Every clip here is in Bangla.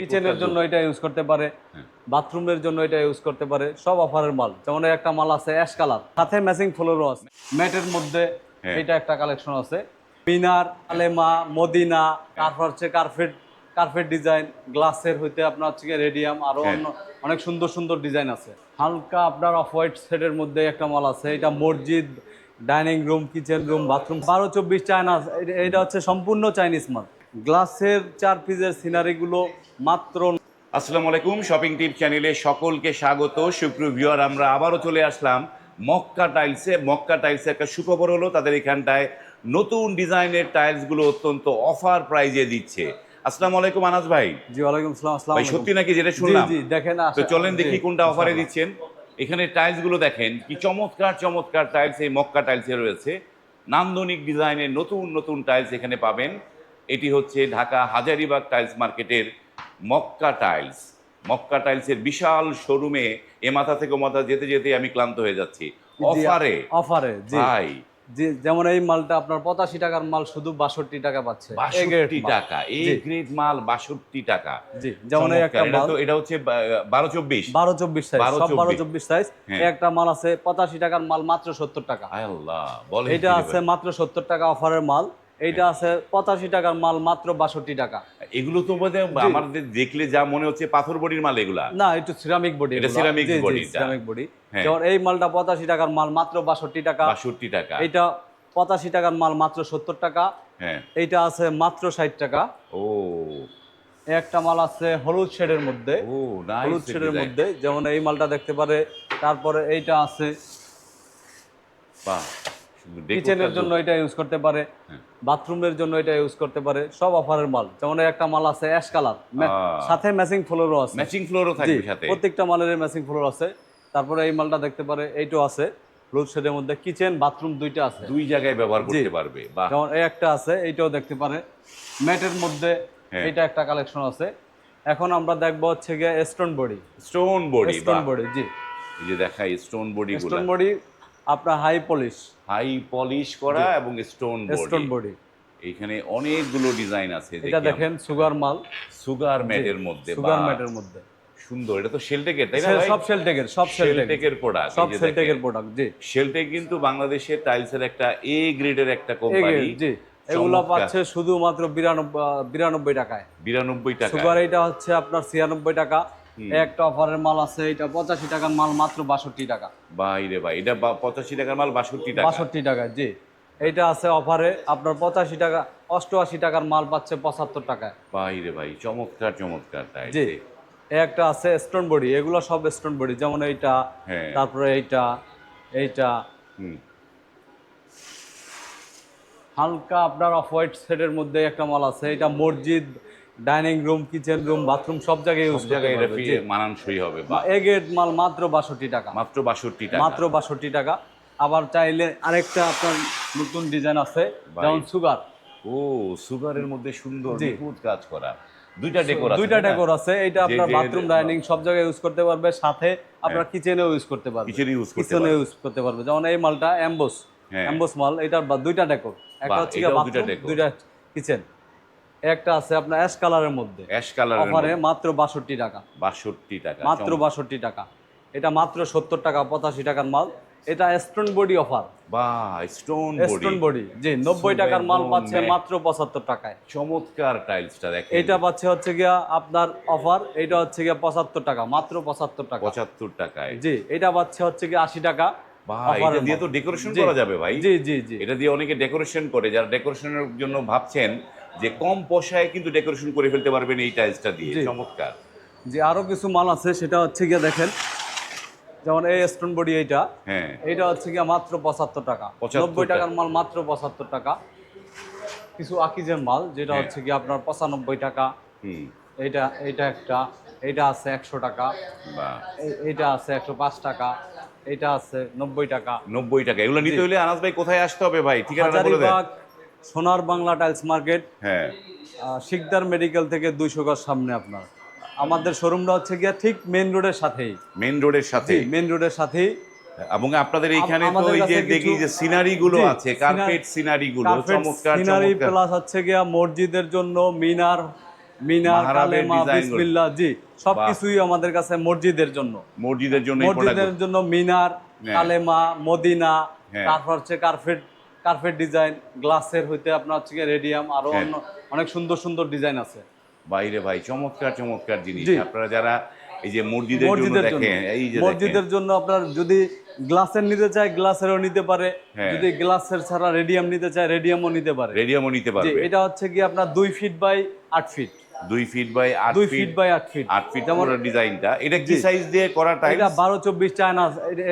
কিচেনের জন্য এটা ইউজ করতে পারে হ্যাঁ। বাথরুমের জন্য এটা ইউজ করতে পারে সব অফারের মাল। যেমন একটা মাল আছে অ্যাশ কালার সাথে ম্যাচিং ফ্লোরও আছে। ম্যাটের মধ্যে হ্যাঁ। এটা একটা কালেকশন আছে। মিনার আলেমা মদিনা তারপর হচ্ছে কার্পেট কার্পেট ডিজাইন গ্লাসের হইতে আপনার হচ্ছে রেডিয়াম আরও হ্যাঁ। অন্য অনেক সুন্দর সুন্দর ডিজাইন আছে। হালকা আপনার অফ হোয়াইট সেটের মধ্যে একটা মাল আছে এটা মসজিদ dining room kitchen room bathroom বারো চব্বিশ চায়না এটা- এটা হচ্ছে সম্পূর্ণ চাইনিজ মাল। গ্লাসের চার পিসের সিনারিগুলো মাত্র আসসালামু আলাইকুম শপিং টিপ চ্যানেলে সকলকে স্বাগত। সুপ্রিভিউয়ার আমরা আবারও চলে আসলাম মক্কা টাইলসে। মক্কা টাইলসে একটা সুখবর হলো তাদের এখানটায় নতুন ডিজাইনের টাইলসগুলো অত্যন্ত অফার প্রাইজে দিচ্ছে। আসসালামু আলাইকুম আনাস ভাই। জি ওয়ালাইকুম আসসালাম আসসালাম ভাই সত্যি নাকি যেটা শুনলাম? জি দেখেন তো চলেন দেখি কোনটা অফারে। দিচ্ছেন। এখানে টাইলসগুলো দেখেন কি চমৎকার চমৎকার টাইলস এই মক্কা টাইলসে রয়েছে। নান্দনিক ডিজাইনের নতুন নতুন টাইলস এখানে পাবেন। এটি হচ্ছে ঢাকা হাজারিবাগ টাইলস মার্কেটের মক্কা টাইলস। মক্কা টাইলসের বিশাল শোরুমে এ মাথা থেকে মাথা যেতে যেতে আমি ক্লান্ত হয়ে যাচ্ছি। অফারে? অফারে ভাই। যেমন এই মালটা আপনার পঁচাশি টাকার মাল শুধু বাষট্টি টাকা পাচ্ছে। বাষট্টি টাকা এ গ্রেড মাল বাষট্টি টাকা। যেমন একটা এটা মাল। এটা হচ্ছে বারো চব্বিশ। বারো চব্বিশ সাইজ 12, সব বারো চব্বিশ। সাইজ হ্যাঁ। একটা মাল আছে পঁচাশি টাকার মাল মাত্র সত্তর টাকা। আল্লাহ বলেন এটা আছে মাত্র সত্তর টাকা অফারের মাল। এইটা আছে পঁচাশি টাকার মাল মাত্র বাষট্টি টাকা। এগুলো তো আমাদের দেখলে যা মনে হচ্ছে পাথর বডির মাল এগুলা। না একটু সিরামিক বডি এটা ceramic body সিরামিক বডি। যেমন এই মালটা পঁচাশি টাকার মাল মাত্র বাষট্টি টাকা। বাষট্টি টাকা। এইটা পঁচাশি টাকার মাল মাত্র সত্তর টাকা। হ্যাঁ। এইটা আছে মাত্র ষাট টাকা। ও। একটা মাল আছে হলুদ শেডের মধ্যে। হলুদ শেডের মধ্যে। যেমন এই মালটা দেখতে পারে। তারপরে এইটা আছে বাহ। কিচেনের জন্য এটা ইউজ করতে পারে হ্যাঁ। বাথরুমের জন্য এটা ইউজ করতে পারে সব অফারের মাল। যেমন একটা মাল আছে অ্যাশ কালার সাথে ম্যাচিং ফ্লোরও আছে। ম্যাচিং ফ্লোরও থাকবে সাথে। প্রত্যেকটা মালের ম্যাচিং ফ্লোর আছে। তারপরে এই মালটা দেখতে পারে এইটাও আছে। শেডের মধ্যে কিচেন বাথরুম দুইটা আছে। দুই জায়গায় ব্যবহার করতে পারবে যেমন এই একটা আছে এইটাও দেখতে পারে। ম্যাটের মধ্যে হ্যাঁ। এইটা একটা কালেকশন আছে। এখন আমরা দেখব হচ্ছে গিয়ে stone body stone body stone body জি। এই যে দেখাই স্টোন বডি স্টোন বডি আপনার হাই পলিশ হাই পলিশ করা এবং স্টোন স্টোন বডি এখানে অনেকগুলো ডিজাইন আছে এটা দেখেন সুগার মাল সুগার ম্যাটের মধ্যে সুগার ম্যাটের মধ্যে। সুন্দর এটা তো শেলটেকের তাই না সব সেলটেকের সব শেলটেকের প্রোডাক্ট সব সেলটেকের প্রোডাক্ট জি। শেলটেক কিন্তু বাংলাদেশের টাইলসের একটা এ গ্রেডের একটা কোম্পানি জি। এগুলো পাচ্ছে শুধুমাত্র বিরানব্বই বিরানব্বই টাকায়। বিরানব্বই টাকা সুগার এটা হচ্ছে আপনার ছিয়ানব্বই টাকা। একটা অফারের মাল আছে এটা পঁচাশি টাকার মাল মাত্র বাষট্টি টাকা। ভাই এটা পঁচাশি টাকার মাল বাষট্টি টাকা। বাষট্টি টাকা জি। এইটা আছে অফারে আপনার পঁচাশি টাকা অষ্টআশি টাকার মাল পাচ্ছে পঁচাত্তর টাকায়। ভাই চমৎকার চমৎকার তাই জি। একটা আছে স্টোন বডি এগুলো সব স্টোন বডি যেমন এইটা হ্যাঁ। তারপরে এইটা এইটা। হালকা আপনার অফ হোয়াইট সেটের মধ্যে একটা মাল আছে এটা মসজিদ dining room kitchen room bathroom সব জায়গায় ইউজ জায়গায় এটা মানানসই হবে বা এ মাল মাত্র বাষট্টি টাকা। মাত্র বাষট্টি টাকা। মাত্র বাষট্টি টাকা। আবার চাইলে আরেকটা আপনার নতুন ডিজাইন আছে যেমন সুগার। ও সুগারের মধ্যে সুন্দর নিখুঁত কাজ করা। দুইটা ডেকোর আছে দুইটা ডেকোর আছে এটা আপনার বাথরুম ডাইনিং সব জায়গায় ইউজ করতে পারবে সাথে আপনার কিচেনেও ইউজ করতে পারবে। কিচেনে ইউজ করতে পারবে। ইউজ করতে পারবে। যেমন এই মালটা অ্যাম্বোস হ্যাঁ। অ্যাম্বোস মাল এটার দুইটা ডেকোর। একটা হচ্ছে দুইটা বাথরুম দুইটা কিচেন। একটা আছে আপনার অ্যাশ কালারের মধ্যে। অ্যাশ কালারের অফারে মাত্র বাষট্টি টাকা। বাষট্টি টাকা মাত্র চমৎকার। বাষট্টি টাকা। এটা মাত্র সত্তর টাকা পঁচাশি টাকার মাল। এটা স্টোন বডি অফার বাহ স্টোন স্টোন বডি জি টাকার মাল পাচ্ছে মাত্র পঁচাত্তর টাকায়। চমৎকার টাইলসটা দেখেন। এইটা পাচ্ছে হচ্ছে গিয়া আপনার অফার এটা হচ্ছে গিয়া পঁচাত্তর টাকা মাত্র পঁচাত্তর টাকা। পঁচাত্তর টাকায়। জি এটা পাচ্ছে হচ্ছে গিয়ে আশি টাকা ভাই এটা দিয়ে তো ডেকোরেশন করা যাবে ভাই। জি জি জি। এটা দিয়ে অনেকে ডেকোরেশন করে। যারা ডেকোরেশনের জন্য ভাবছেন যে কম পয়সায় কিন্তু ডেকোরেশন করে ফেলতে পারবেন এই টাইলসটা দিয়ে। চমৎকার। যে আরও কিছু মাল আছে সেটা হচ্ছে গিয়ে দেখেন যেমন এই স্টোন বডি এইটা হ্যাঁ। এইটা হচ্ছে গিয়ে মাত্র পঁচাত্তর টাকা। 75 নব্বই টাকার মাল মাত্র পঁচাত্তর টাকা। কিছু আকিজের মাল যেটা হ্যাঁ। হচ্ছে গিয়ে আপনার পঁচানব্বই টাকা। হুম। এইটা এইটা একটা এইটা আছে একশো টাকা। বা এইটা আছে একশো পাঁচ টাকা। এটা আছে নব্বই টাকা। নব্বই টাকা। এগুলো নিতে হলে আনাস ভাই কোথায় আসতে হবে ভাই? ঠিকানাটা বলে দেন। সোনার বাংলা টাইলস মার্কেট হ্যাঁ। শিকদার মেডিকেল থেকে দুইশো গজ সামনে আপনার। আমাদের শোরুমটা হচ্ছে গিয়া ঠিক মেন রোডের সাথেই। মেন রোডের সাথে মেন রোডের সাথেই। এবং আপনাদের এইখানে তো ওই যে দেখি যে সিনারি গুলো আছে কার্পেট সিনারি গুলো চমৎকার সিনারি প্লাস হচ্ছে গিয়া মসজিদের জন্য মিনার মিনার কালেমা বিসমিল্লাহ জি সবকিছুই আমাদের কাছে মসজিদের জন্য। মসজিদের জন্য মসজিদের জন্য মিনার হ্যাঁ। কালেমা মদিনা হ্যাঁ। তারপর হচ্ছে কার্পেট কার্পেট ডিজাইন গ্লাসের হইতে আপনার হচ্ছে রেডিয়াম আরও হ্যাঁ। অন্য অনেক সুন্দর সুন্দর ডিজাইন আছে। বাইরে ভাই চমৎকার চমৎকার জিনিস। আপনারা যারা এই যে মসজিদের জন্য দেখেন এই যে মসজিদের জন্য আপনার যদি গ্লাসের নিতে চায় গ্লাসেরও নিতে পারে। হ্যাঁ। যদি গ্লাসের ছাড়া রেডিয়াম নিতে চায় রেডিয়ামও নিতে পারে। রেডিয়ামও নিতে এটা হচ্ছে কি আপনার দুই ফিট বাই আট ফিট দুই ফিট বাই আট দুই ফিট বাই আট ফিট আট ফিট পুরো ডিজাইনটা এটা কি সাইজ দিয়ে করা এটা বারো চব্বিশ চায়না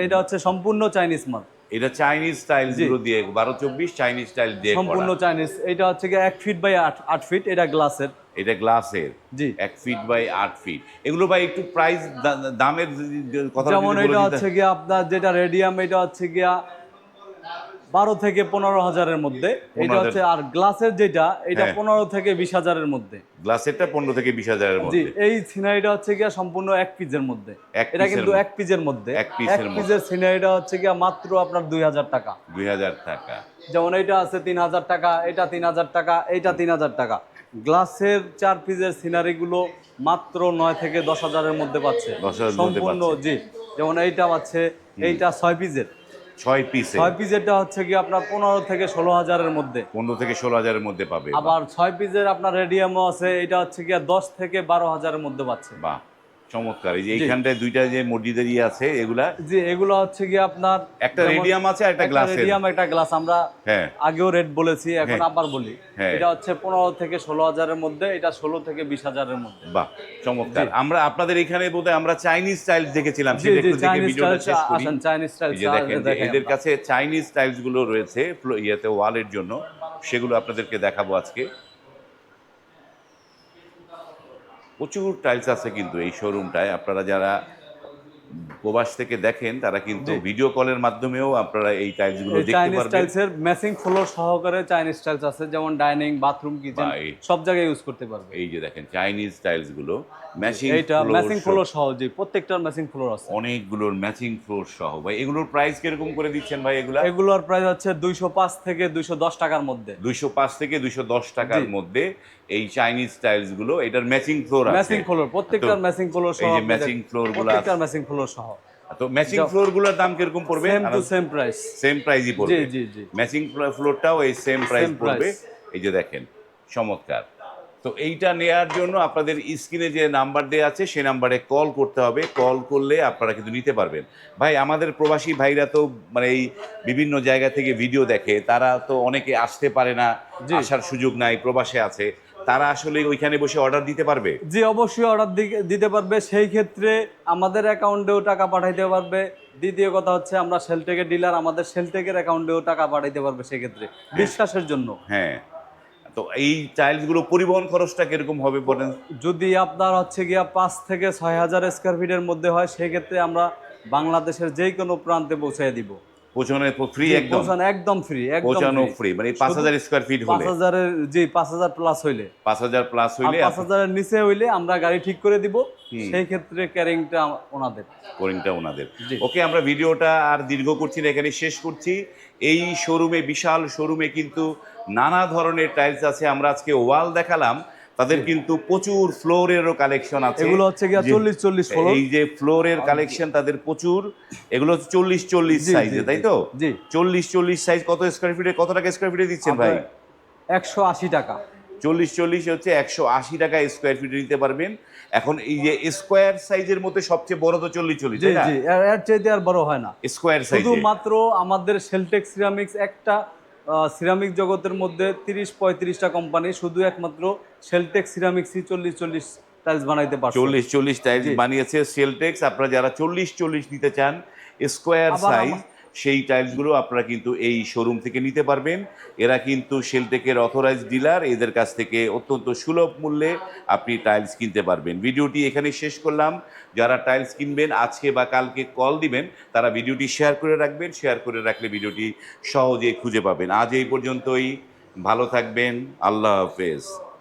এটা হচ্ছে সম্পূর্ণ চাইনিজ মাল। এটা চাইনিজ স্টাইল জি। গুলো দিয়ে বারো চব্বিশ চাইনিজ স্টাইল দিয়ে সম্পূর্ণ চাইনিজ এটা হচ্ছে কি এক ফিট বাই আট আট ফিট এটা গ্লাসের এটা গ্লাসের জি। এক ফিট বাই আট ফিট এগুলো ভাই একটু প্রাইস দামের কথা যেমন এটা হচ্ছে গিয়া আপনার যেটা রেডিয়াম এটা হচ্ছে গিয়া বারো থেকে পনেরো হাজারের মধ্যে। এটা হচ্ছে আর গ্লাসের যেটা এটা হ্যাঁ। পনেরো থেকে বিশ হাজারের মধ্যে। গ্লাসেরটা পনেরো থেকে বিশ হাজারের মধ্যে। এই সিনারিটা হচ্ছে গিয়া সম্পূর্ণ এক পিসের মধ্যে। এটা কিন্তু এক পিসের মধ্যে। এক। পিসের সিনারিটা হচ্ছে গিয়া মাত্র আপনার দুই হাজার টাকা। দুই হাজার টাকা। যেমন এইটা আছে তিন হাজার টাকা এটা তিন হাজার টাকা এইটা তিন হাজার টাকা। গ্লাসের চার পিসের সিনারি গুলো মাত্র নয় থেকে দশ হাজারের মধ্যে পাচ্ছে। সম্পূর্ণ জি যেমন এইটা পাচ্ছে এইটা ছয় পিসের। ছয় পিস ছয় পিসেরটা হচ্ছে কি আপনার পনেরো থেকে ষোলো হাজারের মধ্যে। পনেরো থেকে ষোলো হাজারের মধ্যে পাবে। আবার ছয় পিসের আপনার রেডিয়ামও আছে এটা হচ্ছে কি দশ থেকে বারো হাজারের মধ্যে পাচ্ছে। বাহ। চমৎকার। এই যে এইখানটায় দুইটা যে মসজিদের ইয়ে আছে এগুলা? এগুলো হচ্ছে কি আপনার একটা রেডিয়াম আছে একটা গ্লাসের। রেডিয়াম একটা গ্লাস। আমরা হ্যাঁ। আগেও রেট বলেছি এখন হ্যাঁ। আবার বলি। হ্যাঁ। এটা হচ্ছে পনেরো থেকে ষোলো হাজারের মধ্যে এটা ষোলো থেকে বিশ হাজারের মধ্যে। বাহ চমৎকার। আমরা আপনাদের এখানে বোধহয় আমরা চাইনিজ টাইলস দেখেছিলাম সেটা একটু দেখে চাইনিজ ভিডিওটা শেষ করি। চাইনিজ এই যে দেখেন এদের কাছে চাইনিজ টাইলসগুলো রয়েছে ইয়েতে ওয়ালের জন্য সেগুলো আপনাদেরকে দেখাবো আজকে। প্রচুর টাইলস আছে কিন্তু এই শোরুমটায় আপনারা যারা প্রবাস থেকে দেখেন তারা কিন্তু ভিডিও কলের মাধ্যমেও আপনারা এই টাইলসগুলো দেখতে চাইনিজ পারবেন। স্টাইলস এর ম্যাচিং ফ্লোর সহকারে চাইনিজ স্টাইলস আছে যেমন ডাইনিং বাথরুম কিচেন সব জায়গায় ইউজ করতে পারবে। এই যে দেখেন চাইনিজ টাইলসগুলো ম্যাচিং এটা ম্যাচিং ফ্লোর সহ যে প্রত্যেকটার ম্যাচিং ফ্লোর আছে। অনেকগুলোর ম্যাচিং ফ্লোর সহ। ভাই এগুলোর প্রাইস কীরকম করে দিচ্ছেন ভাই এগুলো? এগুলোর প্রাইস হচ্ছে দুইশো পাঁচ থেকে দুইশো দশ টাকার মধ্যে। দুইশো পাঁচ থেকে দুইশো দশ টাকার মধ্যে। এই চাইনিজ টাইলসগুলো এটার ম্যাচিং ফ্লোর আছে। ম্যাচিং ফ্লোর প্রত্যেকটার ম্যাচিং ফ্লোর এই সহ যে আপনি matching দেখ- floor গুলো প্রত্যেকটার ম্যাচিং ফ্লোর সহ। তো ম্যাচিং ফ্লোরগুলোর দাম কীরকম পড়বে? Same to same price same প্রাইসই পড়বে। জি জি। জি ম্যাচিং ফ্লোরটাও এই সেম প্রাইস পড়বে। এই যে দেখেন চমৎকার। তো এইটা নেয়ার জন্য আপনাদের স্ক্রিনে যে নাম্বার দেওয়া আছে সেই নাম্বারে কল করতে হবে। কল করলে আপনারা কিন্তু নিতে পারবেন। ভাই আমাদের প্রবাসী ভাইরা তো মানে এই বিভিন্ন জায়গা থেকে ভিডিও দেখে তারা তো অনেকে আসতে পারে না। আসার সুযোগ নাই প্রবাসে আছে। তারা আসলে ওইখানে বসে অর্ডার দিতে পারবে? জি অবশ্যই অর্ডার দিতে পারবে। সেই ক্ষেত্রে আমাদের অ্যাকাউন্টেও টাকা পাঠাইতে পারবে। দ্বিতীয় কথা হচ্ছে আমরা সেলটেকের ডিলার আমাদের সেলটেকের অ্যাকাউন্টেও টাকা পাঠাইতে পারবে সেক্ষেত্রে বিশ্বাসের জন্য। হ্যাঁ। তো এই টাইলসগুলো পরিবহন খরচটা কীরকম হবে বলেন? যদি আপনার হচ্ছে গিয়া পাঁচ থেকে ছয় হাজার স্কোয়ার ফিটের মধ্যে হয় সেক্ষেত্রে আমরা বাংলাদেশের যে কোনো প্রান্তে পৌঁছে দিব। পৌঁছানো ফ্রি একদম। পৌঁছানো একদম ফ্রি পৌঁছানো ফ্রি মানে পাঁচ হাজার স্কোয়ার ফিট পাঁচ হাজারের জি পাঁচ হাজার প্লাস হইলে। পাঁচ হাজার প্লাস হইলে পাঁচ হাজারের নিচে হইলে আমরা গাড়ি ঠিক করে দিব। সেই ক্ষেত্রে ক্যারিংটা ওনাদের। কোরিংটা ওনাদের। ওকে আমরা ভিডিওটা আর দীর্ঘ করছি না এখানে শেষ করছি। এই শোরুমে বিশাল শোরুমে কিন্তু নানা ধরনের টাইলস আছে। আমরা আজকে ওয়াল দেখালাম। তাদের কিন্তু প্রচুর ফ্লোরেরও কালেকশন আছে। এগুলো হচ্ছে গিয়া যে- চল্লিশ চল্লিশ ফ্লোর এই যে ফ্লোরের কালেকশন তাদের প্রচুর। এগুলো হচ্ছে চল্লিশ চল্লিশ সাইজে তাই তো? জি। চল্লিশ চল্লিশ সাইজ কত স্কোয়ার ফিটে কত টাকা স্কোয়ার ফিটে দিচ্ছেন ভাই? একশো আশি টাকা। চল্লিশ চল্লিশ হচ্ছে একশো আশি টাকা স্কোয়ার ফিটে নিতে পারবেন। এখন এই যে স্কোয়ার সাইজের মধ্যে সবচেয়ে বড় তো চল্লিশ চল্লিশ জি জি এর- এর চাইতে আর বড় হয় না। স্কোয়ার সাইজ শুধুমাত্র আমাদের সেলটেক সিরামিক্স একটা সিরামিক জগতের মধ্যে তিরিশ পঁয়ত্রিশটা কোম্পানি শুধু একমাত্র সেলটেক সিরামিক্সই চল্লিশ চল্লিশ টাইলস বানাইতে পারে চল্লিশ চল্লিশ টাইলস বানিয়েছে সেলটেক্স আপনারা যারা চল্লিশ চল্লিশ নিতে চান স্কোয়ার সাইজ সেই টাইলসগুলো আপনারা কিন্তু এই শোরুম থেকে নিতে পারবেন। এরা কিন্তু সেলটেকের অথরাইজ ডিলার এদের কাছ থেকে অত্যন্ত সুলভ মূল্যে আপনি টাইলস কিনতে পারবেন। ভিডিওটি এখানে শেষ করলাম। যারা টাইলস কিনবেন, আজকে বা কালকে কল দিবেন, তারা ভিডিওটি শেয়ার করে রাখবেন। শেয়ার করে রাখলে ভিডিওটি সহজেই খুঁজে পাবেন। আজ এই পর্যন্তই। ভালো থাকবেন। আল্লাহ হাফেজ।